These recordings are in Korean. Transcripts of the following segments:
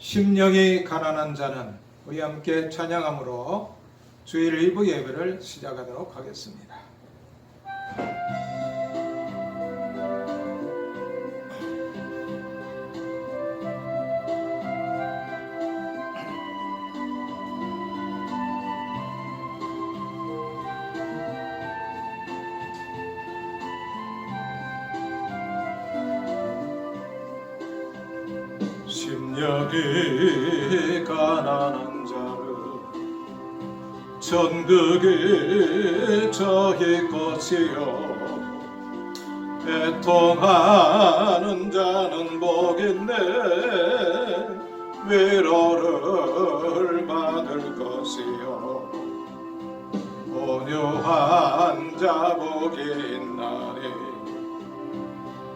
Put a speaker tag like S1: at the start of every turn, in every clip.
S1: 심령이 가난한 자는 우리 함께 찬양함으로 주일 일부 예배를 시작하도록 하겠습니다. 애통하는 자는 복있네. 위로를 받을 것이요. 온유한 자 복이 있나니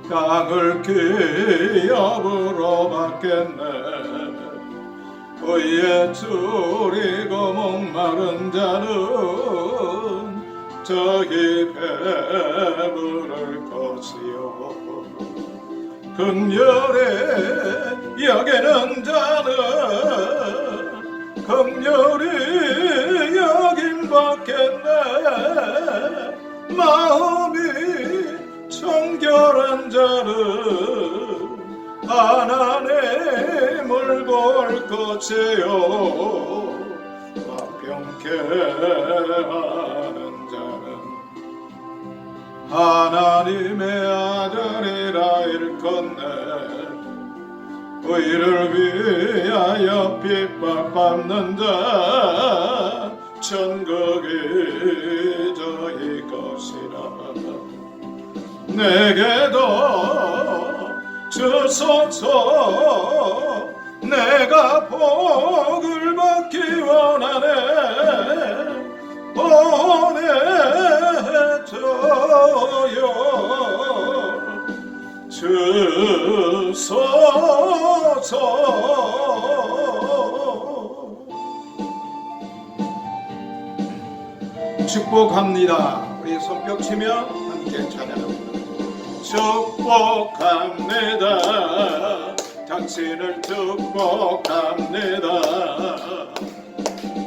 S1: 강을 기업으로 받겠네. 의에 줄이고 목마른 자는 저희 배부를 것이요 금열에 여기는 자는 금열이 여긴 받겠네. 마음이 청결한 자는 하나님을 볼 것이요. 화평케 하는 자는 하나님의 아들이라 일컫네 의를 위하여 자 천국이 저희 것이라 내게도 주소서. 내가 복을 받기 원하네. 보내 축복합니다. 우리 손뼉 치며 함께 찬양합니다. 축복합니다. 당신을 축복합니다.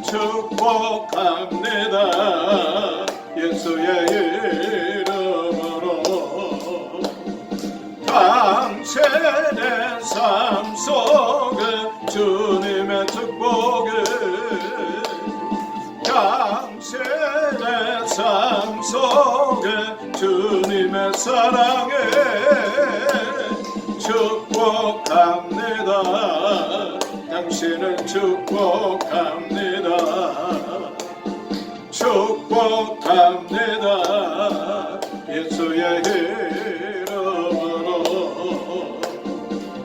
S1: 축복합니다. 예수의 이름으로 당신의 삶 속에 주님의 축복 삶 속에 주님의 사랑에 축복합니다. 당신을 축복합니다. 축복합니다. 예수의 이름으로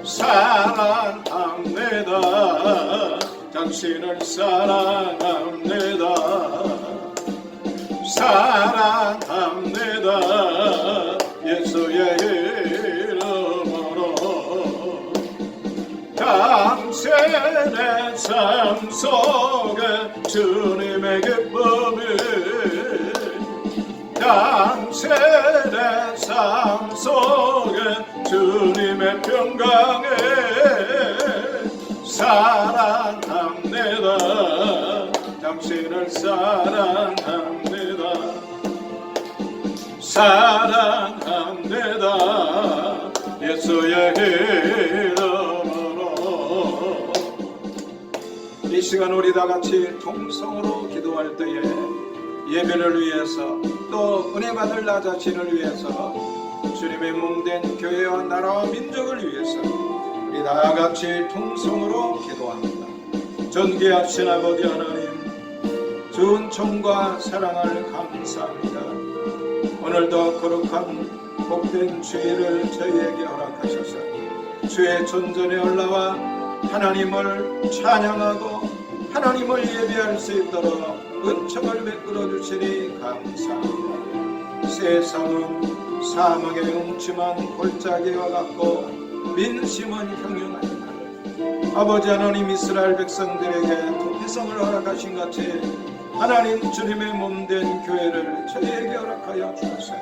S1: 사랑합니다. 당신을 사랑합니다. 사랑합니다. 예수의 이름으로 당신의 삶 속에 주님의 기쁨이 당신의 삶 속에 주님의 평강에 사랑합니다. 당신을 사랑합니다. 사랑합니다. 예수의 이름으로 이 시간 우리 다 같이 통성으로 기도할 때에 예배를 위해서 또 은혜 받을 나 자신을 위해서 주님의 몸된 교회와 나라와 민족을 위해서 우리 다 같이 통성으로 기도합니다. 전기하신 아버지 하나님 좋은 총과 사랑을 감사합니다. 오늘도 거룩한 복된 주일을 저희에게 허락하셔서 주의 존전에 올라와 하나님을 찬양하고 하나님을 예배할 수 있도록 은총을 베풀어 주시니 감사합니다. 세상은 사망의 음침한 골짜기와 같고 민심은 형용하니라. 아버지 하나님 이스라엘 백성들에게 도피성을 허락하신 같이 하나님 주님의 몸 된 교회를 저희에게 허락하여 주옵소서.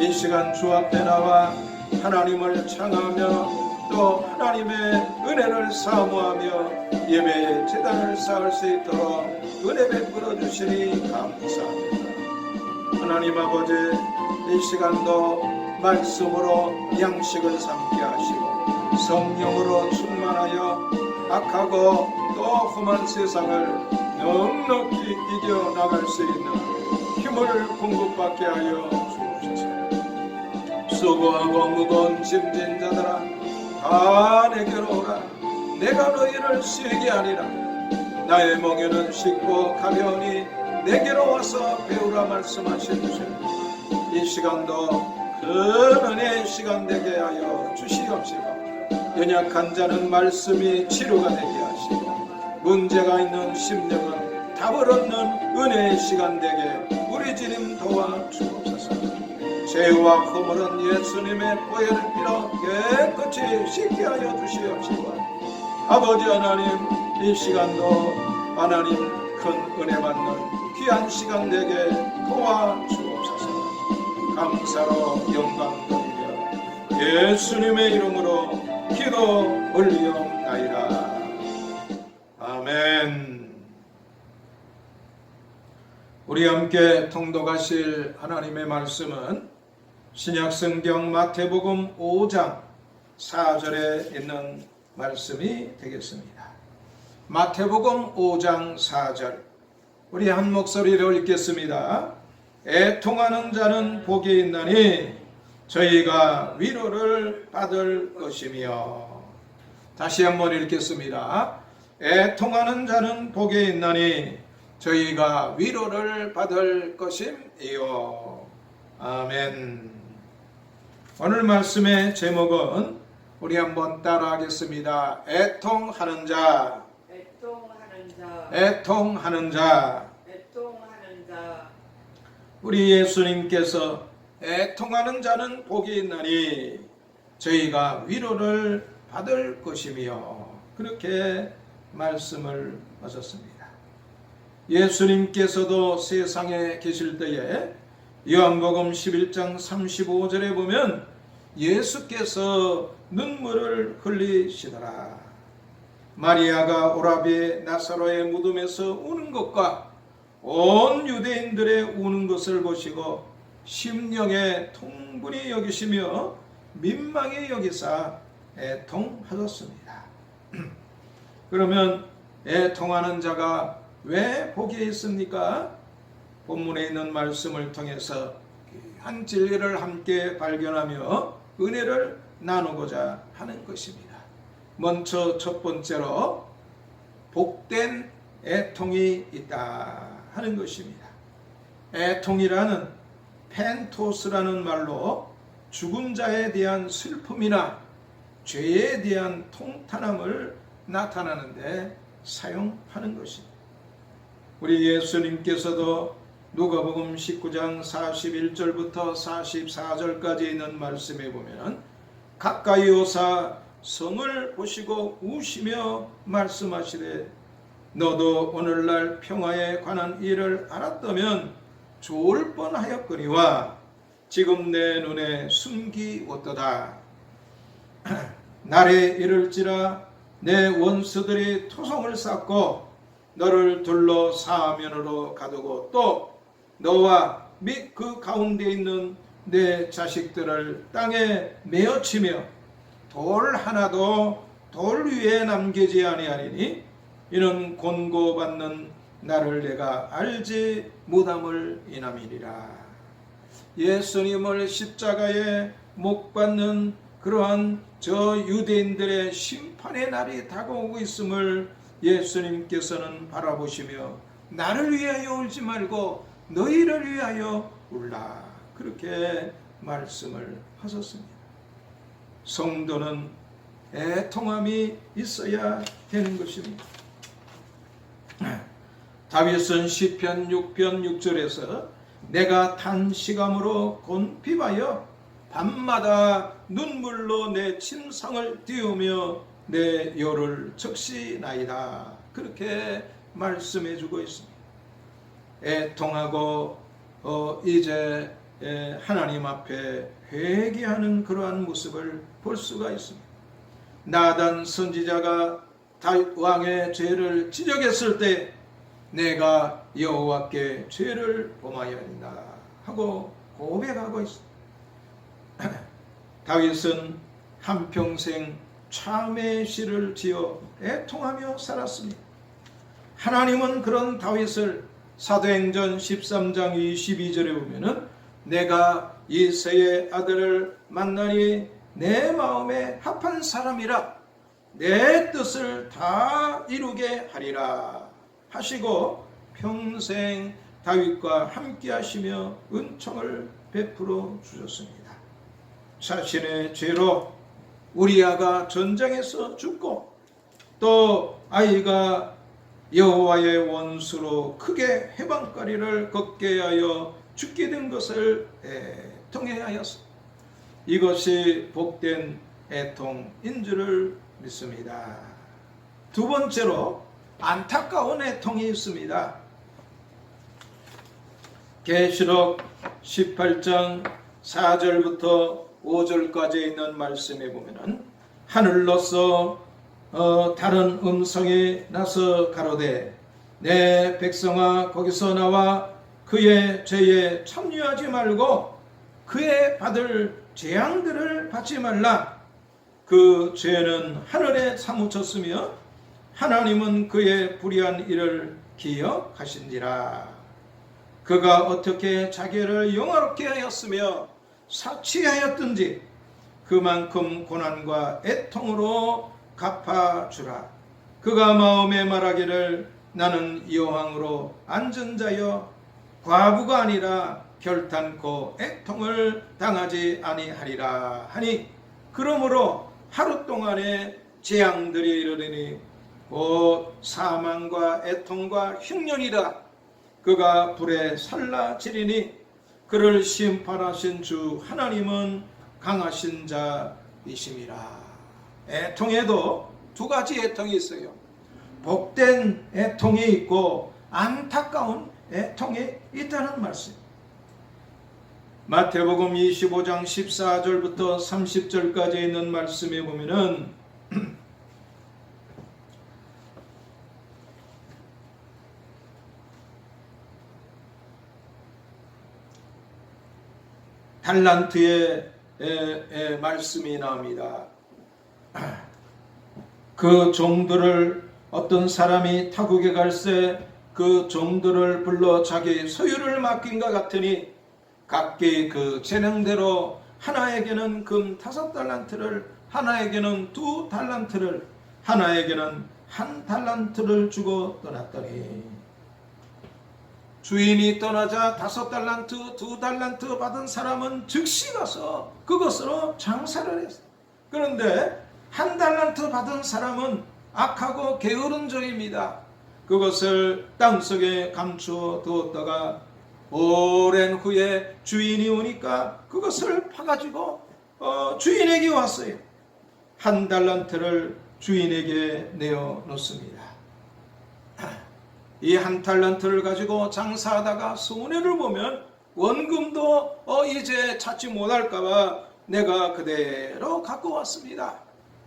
S1: 이 시간 주 앞에 나와 하나님을 창하며 또 하나님의 은혜를 사모하며 예배의 재단을 쌓을 수 있도록 은혜 베풀어 주시니 감사합니다. 하나님 아버지 이 시간도 말씀으로 양식을 삼게 하시고 성령으로 충만하여 악하고 또 험한 세상을 넉넉히 이겨 나갈 수 있는 힘을 공급받게 하여 주옵소서. 수고하고 무거운 짐진 자들아 다 내게로 오라. 내가 너희를 쉬게 하리라. 나의 멍에는 쉽고 가벼우니 내게로 와서 배우라 말씀하신 주님 이 시간도 큰 은혜의 시간 되게 하여 주시옵시고 연약한 자는 말씀이 치료가 되게 문제가 있는 심령은 답을 얻는 은혜의 시간 되게 우리 주님 도와 주옵소서. 죄와 허물은 예수님의 보혈을 빌어 깨끗이 씻게 하여 주시옵시고 아버지 하나님 이 시간도 하나님 큰 은혜 받는 귀한 시간 되게 도와 주옵소서. 감사로 영광 돌려 예수님의 이름으로 기도 올리옵 우리 함께 통독하실 하나님의 말씀은 신약성경 마태복음 5장 4절에 있는 말씀이 되겠습니다. 마태복음 5장 4절 우리 한 목소리로 읽겠습니다. 애통하는 자는 복이 있나니 저희가 위로를 받을 것이며 다시 한번 읽겠습니다. 애통하는 자는 복이 있나니 저희가 위로를 받을 것임이요. 아멘. 오늘 말씀의 제목은 우리 한번 따라하겠습니다. 애통하는 자,
S2: 애통하는 자,
S1: 애통하는 자.
S2: 애통하는 자,
S1: 우리 예수님께서 애통하는 자는 복이 있나니 저희가 위로를 받을 것이며 그렇게 말씀을 하셨습니다. 예수님께서도 세상에 계실 때에 요한복음 11장 35절에 보면 예수께서 눈물을 흘리시더라. 마리아가 오라비의 나사로의 무덤에서 우는 것과 온 유대인들의 우는 것을 보시고 심령에 통분히 여기시며 민망히 여기사 애통하셨습니다. 그러면 애통하는 자가 왜 복이 있습니까? 본문에 있는 말씀을 통해서 한 진리를 함께 발견하며 은혜를 나누고자 하는 것입니다. 먼저 첫 번째로 복된 애통이 있다 하는 것입니다. 애통이라는 펜토스라는 말로 죽은 자에 대한 슬픔이나 죄에 대한 통탄함을 나타나는데 사용하는 것입니다. 우리 예수님께서도 누가복음 19장 41절부터 44절까지 있는 말씀에 보면 가까이 오사 성을 보시고 우시며 말씀하시되 너도 오늘날 평화에 관한 일을 알았다면 좋을 뻔하였거니와 지금 내 눈에 숨기웠도다. 날에 이를지라 내 원수들이 토성을 쌓고 너를 둘러 사면으로 가두고 또 너와 및 그 가운데 있는 내 자식들을 땅에 메어치며 돌 하나도 돌 위에 남기지 아니하리니 이는 곤고받는 나를 내가 알지 못함을 인함이니라. 예수님을 십자가에 못 받는 그러한 저 유대인들의 심판의 날이 다가오고 있음을 예수님께서는 바라보시며 나를 위하여 울지 말고 너희를 위하여 울라 그렇게 말씀을 하셨습니다. 성도는 애통함이 있어야 되는 것입니다. 다윗은 시편 6편 6절에서 내가 단시감으로 곤핍하여 밤마다 눈물로 내 침상을 띄우며 내 요를 적시나이다. 그렇게 말씀해 주고 있습니다. 애통하고 어, 이제 에, 하나님 앞에 회개하는 그러한 모습을 볼 수가 있습니다. 나단 선지자가 왕의 죄를 지적했을 때 내가 여호와께 죄를 범하였나 하고 고백하고 있습니다. 다윗은 한평생 참의 시를 지어 애통하며 살았습니다. 하나님은 그런 다윗을 사도행전 13장 22절에 보면은 내가 이세의 아들을 만나니 내 마음에 합한 사람이라 내 뜻을 다 이루게 하리라 하시고 평생 다윗과 함께 하시며 은총을 베풀어 주셨습니다. 자신의 죄로 우리아가 전장에서 죽고 또 아이가 여호와의 원수로 크게 해방거리를 걷게 하여 죽게 된 것을 애통해 하였습니다. 이것이 복된 애통인 줄을 믿습니다. 두 번째로 안타까운 애통이 있습니다. 계시록 18장 4절부터 5절까지 있는 말씀에 보면은 하늘로서 어, 다른 음성이 나서 가로되 내 백성아 거기서 나와 그의 죄에 참여하지 말고 그의 받을 재앙들을 받지 말라. 그 죄는 하늘에 사무쳤으며 하나님은 그의 불의한 일을 기억하신지라. 그가 어떻게 자기를 영화롭게 하였으며 사치하였든지 그만큼 고난과 애통으로 갚아주라. 그가 마음에 말하기를 나는 여왕으로 앉은 자여 과부가 아니라 결탄코 애통을 당하지 아니하리라 하니 그러므로 하루 동안의 재앙들이 이르리니 곧 사망과 애통과 흉년이라 그가 불에 살라지리니 그를 심판하신 주 하나님은 강하신 자이심이라. 애통에도 두 가지 애통이 있어요. 복된 애통이 있고 안타까운 애통이 있다는 말씀. 마태복음 25장 14절부터 30절까지 있는 말씀에 보면은 달란트의 에, 에, 말씀이 나옵니다. 그 종들을 어떤 사람이 타국에 갈새 그 종들을 불러 자기 소유를 맡긴 것 같으니 각기 그 재능대로 하나에게는 금 다섯 달란트를 하나에게는 두 달란트를 하나에게는 한 달란트를 주고 떠났더니 주인이 떠나자 다섯 달란트, 두 달란트 받은 사람은 즉시 가서 그것으로 장사를 했어. 그런데 한 달란트 받은 사람은 악하고 게으른 종입니다. 그것을 땅속에 감추어 두었다가 오랜 후에 주인이 오니까 그것을 파가지고 어, 주인에게 왔어요. 한 달란트를 주인에게 내어 놓습니다. 이한 달란트를 가지고 장사하다가 손해를 보면 원금도 어, 이제 찾지 못할까봐 내가 그대로 갖고 왔습니다.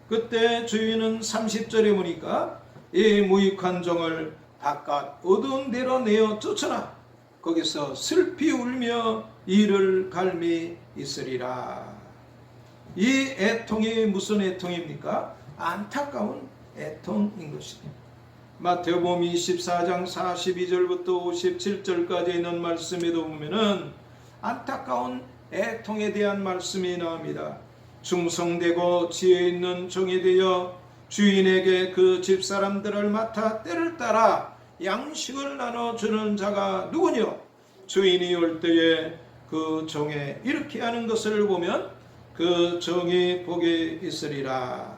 S1: 그때 주인은 30절에 보니까 이 무익한 종을 바깥 어두운 데로 내어 쫓아라. 거기서 슬피 울며 이를 갈미 있으리라. 이 애통이 무슨 애통입니까? 안타까운 애통인 것입니다. 마태복음 24장 42절부터 57절까지 있는 말씀에도 보면은 안타까운 애통에 대한 말씀이 나옵니다. 충성되고 지혜 있는 종이 되어 주인에게 그 집사람들을 맡아 때를 따라 양식을 나눠주는 자가 누구뇨? 주인이 올 때에 그 종에 이렇게 하는 것을 보면 그 종이 복이 있으리라.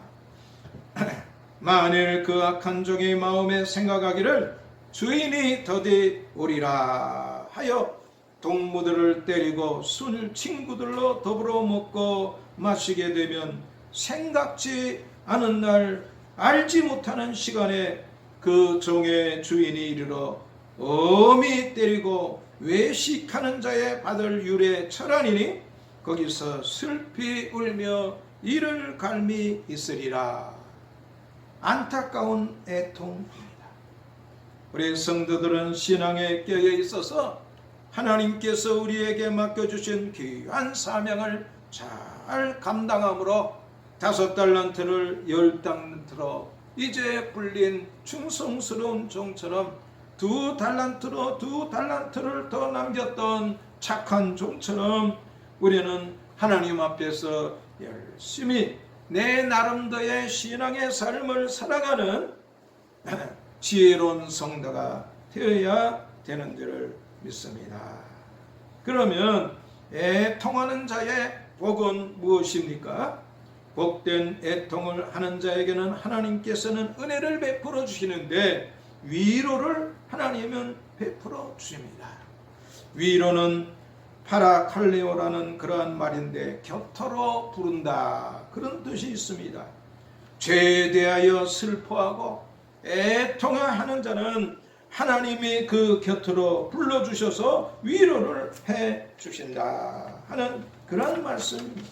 S1: 만일 그 악한 종의 마음에 생각하기를 주인이 더디 오리라 하여 동무들을 때리고 술 친구들로 더불어 먹고 마시게 되면 생각지 않은 날 알지 못하는 시간에 그 종의 주인이 이르러 엄히 때리고 외식하는 자의 받을 유래 철하니니 거기서 슬피 울며 이를 갈미 있으리라. 안타까운 애통입니다. 우리 성도들은 신앙에 깨어 있어서 하나님께서 우리에게 맡겨주신 귀한 사명을 잘 감당함으로 다섯 달란트를 열 달란트로 이제 불린 충성스러운 종처럼 두 달란트로 두 달란트를 더 남겼던 착한 종처럼 우리는 하나님 앞에서 열심히 내 나름대로의 신앙의 삶을 살아가는 지혜로운 성도가 되어야 되는 줄을 믿습니다. 그러면 애통하는 자의 복은 무엇입니까? 복된 애통을 하는 자에게는 하나님께서는 은혜를 베풀어 주시는데 위로를 하나님은 베풀어 주십니다. 위로는 파라칼레오라는 그러한 말인데 곁터로 부른다 그런 뜻이 있습니다. 죄에 대하여 슬퍼하고 애통하는 자는 하나님이 그 곁으로 불러주셔서 위로를 해 주신다 하는 그런 말씀입니다.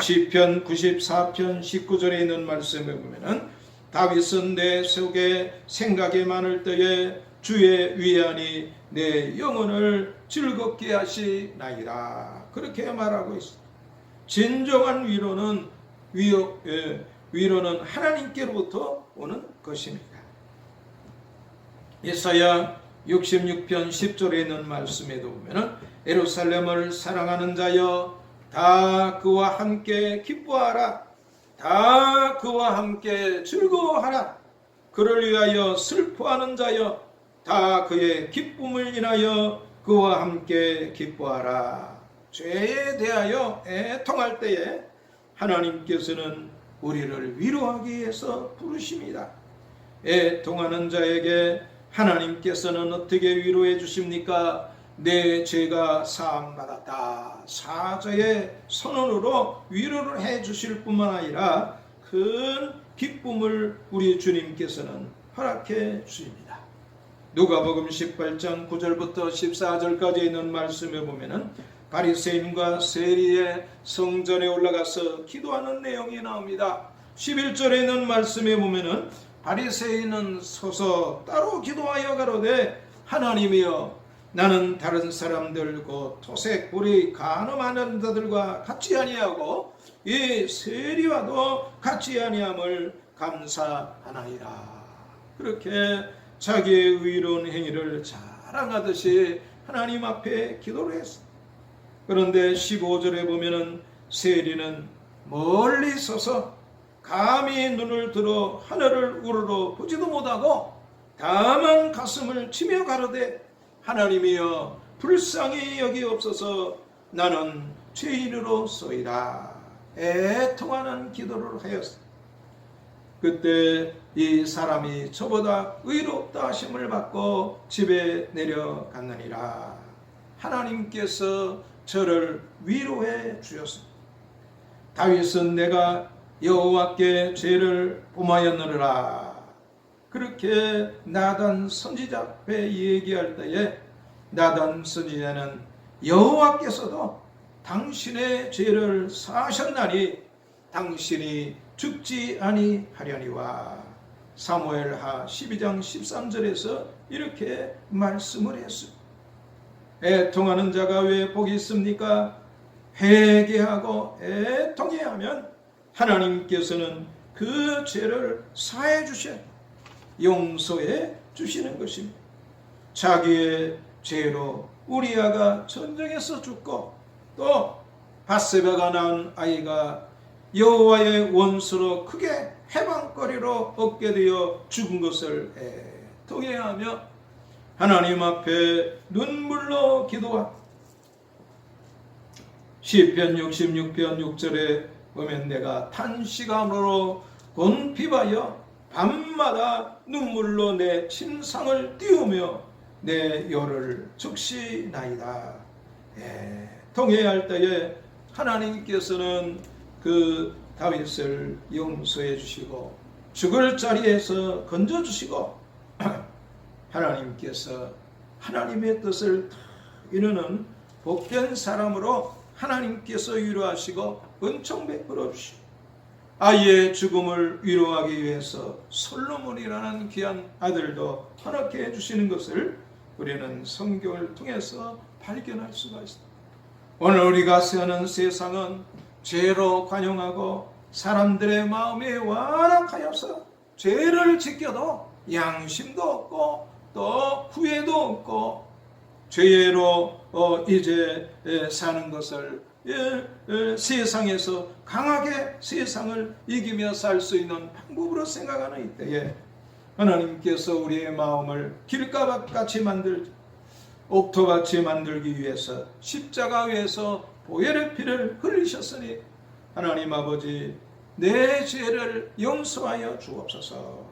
S1: 시편 94편 19절에 있는 말씀에 보면은 다윗은 내 속에 생각이 많을 때에 주의 위안이 내 영혼을 즐겁게 하시나이다. 그렇게 말하고 있습니다. 진정한 위로는 위로, 예, 위로는 하나님께로부터 오는 것입니다. 예사야 66편 10절에 있는 말씀에도 보면은 에루살렘을 사랑하는 자여 다 그와 함께 기뻐하라. 다 그와 함께 즐거워하라. 그를 위하여 슬퍼하는 자여 다 그의 기쁨을 인하여 그와 함께 기뻐하라 죄에 대하여 애통할 때에 하나님께서는 우리를 위로하기 위해서 부르십니다. 애통하는 자에게 하나님께서는 어떻게 위로해 주십니까? 내 죄가 사함받았다. 사자의 선언으로 위로를 해 주실 뿐만 아니라 큰 기쁨을 우리 주님께서는 허락해 주십니다. 누가복음 18장 9절부터 14절까지 있는 말씀에 보면은 바리새인과 세리의 성전에 올라가서 기도하는 내용이 나옵니다. 11절에 있는 말씀에 보면은 바리새인은 서서 따로 기도하여 가로되 하나님이여 나는 다른 사람들 곧 토색 불이 간음하는 자들과 같이 아니하고 이 세리와도 같이 아니함을 감사하나이다. 그렇게 자기의 의로운 행위를 자랑하듯이 하나님 앞에 기도를 했습니다. 그런데 15절에 보면은 세리는 멀리 서서 감히 눈을 들어 하늘을 우러러 보지도 못하고 다만 가슴을 치며 가로되 하나님이여 불쌍히 여기옵소서. 나는 죄인으로소이다 애통하는 기도를 하였습니다. 그때 이 사람이 저보다 의롭다 하심을 받고 집에 내려갔느니라. 하나님께서 저를 위로해 주셨습니다. 다윗은 내가 여호와께 죄를 범하였느라 그렇게 나단 선지자 앞에 얘기할 때에 나단 선지자는 여호와께서도 당신의 죄를 사하셨나니 당신이 죽지 아니하려니와 사무엘하 12장 13절에서 이렇게 말씀을 했습니다. 애통하는 자가 왜 복이 있습니까? 회개하고 애통해 하면 하나님께서는 그 죄를 사해 주셔 용서해 주시는 것입니다. 자기의 죄로 우리아가 전쟁에서 죽고 또 바세바가 낳은 아이가 여호와의 원수로 크게 해방거리로 얻게 되어 죽은 것을 애통해하며 하나님 앞에 눈물로 기도하 시편 66편 6절에 보면 내가 탄시감으로 곤피하여 밤마다 눈물로 내 침상을 띄우며 내 열을 적시나이다. 예, 통해할 때에 하나님께서는 그 다윗을 용서해 주시고 죽을 자리에서 건져 주시고 하나님께서 하나님의 뜻을 이루는 복된 사람으로 하나님께서 위로하시고 은총 베풀옵시오. 아이의 죽음을 위로하기 위해서 솔로몬이라는 귀한 아들도 허락해 해주시는 것을 우리는 성경을 통해서 발견할 수가 있습니다. 오늘 우리가 사는 세상은 죄로 관용하고 사람들의 마음이 완악하여서 죄를 지켜도 양심도 없고 또 후회도 없고 죄로 어, 이제 에, 사는 것을 예, 에, 세상에서 강하게 세상을 이기며 살 수 있는 방법으로 생각하는 이때에 하나님께서 우리의 마음을 길가밭같이 만들 옥토같이 만들기 위해서 십자가 위에서 보혈의 피를 흘리셨으니 하나님 아버지 내 죄를 용서하여 주옵소서.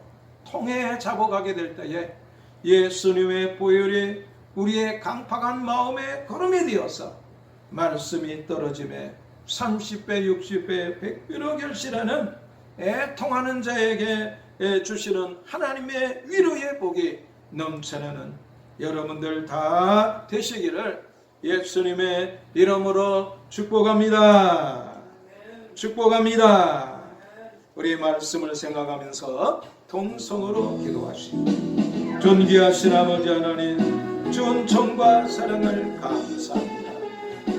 S1: 통해 잡아가게 될 때에 예수님의 보혈이 우리의 강팍한 마음에 걸음이 되어서 말씀이 떨어짐에 30배, 60배, 100배로 결실하는 애통하는 자에게 주시는 하나님의 위로의 복이 넘쳐나는 여러분들 다 되시기를 예수님의 이름으로 축복합니다. 축복합니다. 우리 말씀을 생각하면서 동성으로 기도하시고 존귀하신 아버지 하나님 존청과 사랑을 감사합니다.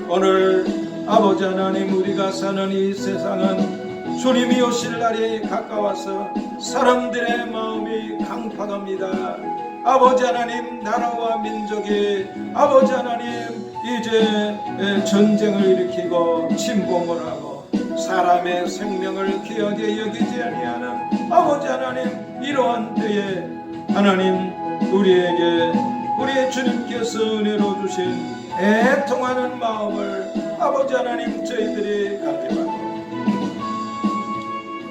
S1: 오늘 아버지 하나님 우리가 사는 이 세상은 주님이 오실 날이 가까워서 사람들의 마음이 강팍합니다. 아버지 하나님 나라와 민족이 아버지 하나님 이제 전쟁을 일으키고 침공을 하고 사람의 생명을 귀하게 여기지 아니하는 아버지 하나님 이러한 때에 하나님 우리에게 우리 주님께서 은혜로 주신 애통하는 마음을 아버지 하나님 저희들이 간직하고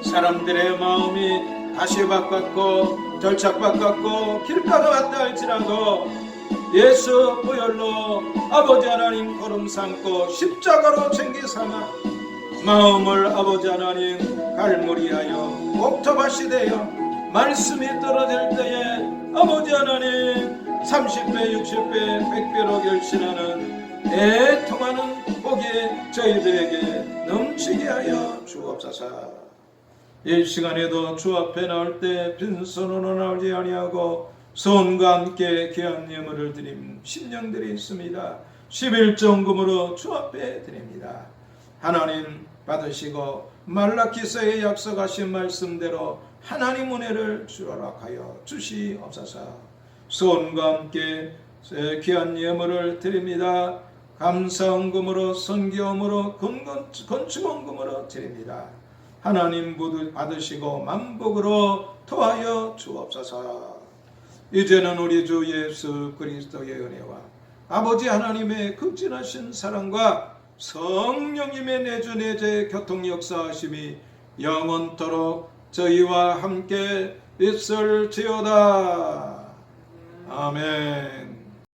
S1: 사람들의 마음이 가시밭 같고 절착밭 같고 길가가 같다 할지라도 예수 보혈로 아버지 하나님 걸음 삼고 십자가로 챙기 삼아 마음을 아버지 하나님 갈무리하여 옥토밭이 되어 말씀이 떨어질 때에 아버지 하나님 30배 60배 100배로 결신하는 애통하는 복이 저희들에게 넘치게 하여 주옵소서. 이 시간에도 주 앞에 나올 때 빈손으로 나오지 아니하고 손과 함께 귀한 예물을 드림 심령들이 있습니다. 11정금으로 주 앞에 드립니다. 하나님 받으시고 말라키서에 약속하신 말씀대로 하나님 은혜를 주라락하여 주시옵소서. 손과 함께 귀한 예물을 드립니다. 감사원금으로 선기원금으로 건축원금으로 드립니다. 하나님 받으시고 만복으로 토하여 주옵소서. 이제는 우리 주 예수 그리스도의 은혜와 아버지 하나님의 극진하신 사랑과 성령님의 내주 내재 교통 역사하심이 영원토록 저희와 함께 있을지어다. 아멘.